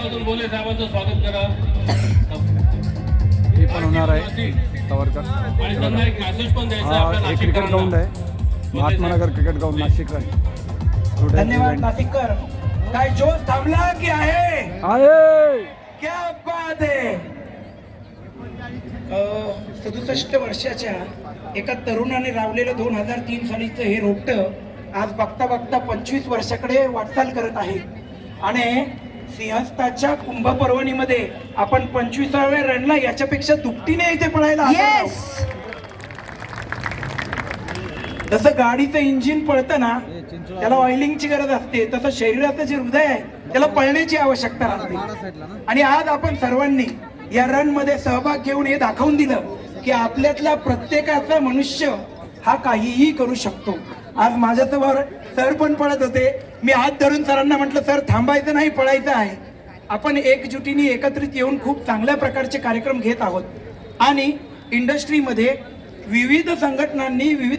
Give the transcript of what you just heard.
बोले साहेबांचं स्वागत करा. हे पण होणार आहे. सावरकर आणि त्यांना एक मेसेज पण द्यायचा आहे आपल्या हा एक क्रिकेट ग्राउंड नाशिककरांना. आहे. महात्मानगर क्रिकेट ग्राउंड नाशिक आहे. धन्यवाद नाशिककर. काय जोश थांबला की आहे? आहे! क्या बात आहे. सदुसष्ट वर्षाच्या एका तरुणाने रावलेलं दोन हजार तीन सालीचं हे रोपट आज बघता बघता पंचवीस वर्षाकडे वाटचाल करत आहे. आणि सिंहस्थाच्या कुंभ पर्वणीमध्ये आपण पंचवीसाव्या रनला याच्यापेक्षा दुपटीने इथे पळायला जसं गाडीचं इंजिन पळतं ना त्याला ऑइलिंगची गरज असते तसं शरीराचं जे हृदय आहे त्याला पळण्याची आवश्यकता असते. आणि आज आपण सर्वांनी या रनमध्ये सहभाग घेऊन हे दाखवून दिलं की आपल्यातला प्रत्येकाचा मनुष्य हा काहीही करू शकतो. आज माझ्यासमोर सर पण पळत होते. मी हात धरून सरांना म्हटलं सर थांबायचं नाही पळायचं आहे. आपण एकजुटीने एकत्रित येऊन खूप चांगल्या प्रकारचे कार्यक्रम घेत आहोत. आणि इंडस्ट्रीमध्ये विविध संघटनांनी विविध